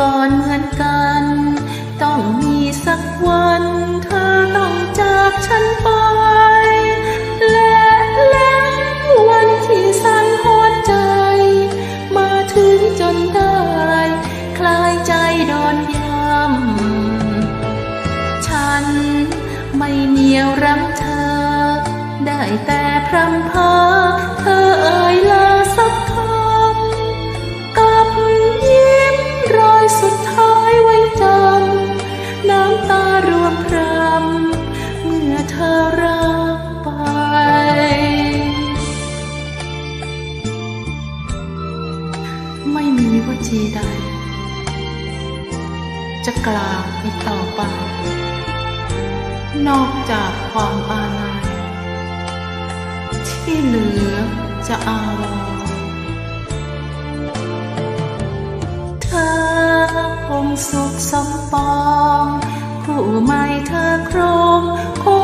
ก่อนเหมือนกัน ต้องมีสักวัน เธอต้องจากฉันไป และแล้ววันที่สั่นหัวใจ มาถึงจนได้ คลายใจโดนยำฉันไม่เหนียวรั้งเธอ เธอรักไป ไม่มีวจีใด จะกล่าวอีกต่อไป นอกจากความอาลัยที่เหลือจะอาวรเธอคงสุขสมปอง ผู้ไม่เธอครองคง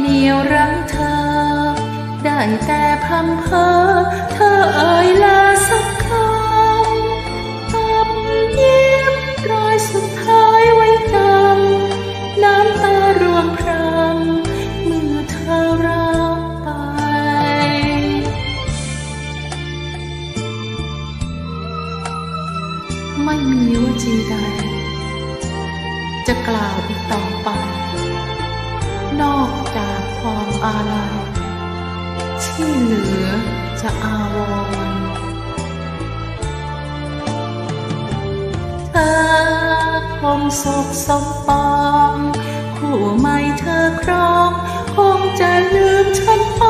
เหนียวรั้งเธอ ได้แต่พำเพอเธอเอ่ยลาสักคำกับยิ้มรอยสุดท้ายไว้จำน้ำตารวมพรำเมื่อเธอรักไป ไม่มีวจีใด จะกล่าวอีกต่อไป นอก ความอาลัยที่เหลือจะอาวรณ์เธอคงสุขสมปอง คู่ไม่เธอครอง คงจะลืมเธอ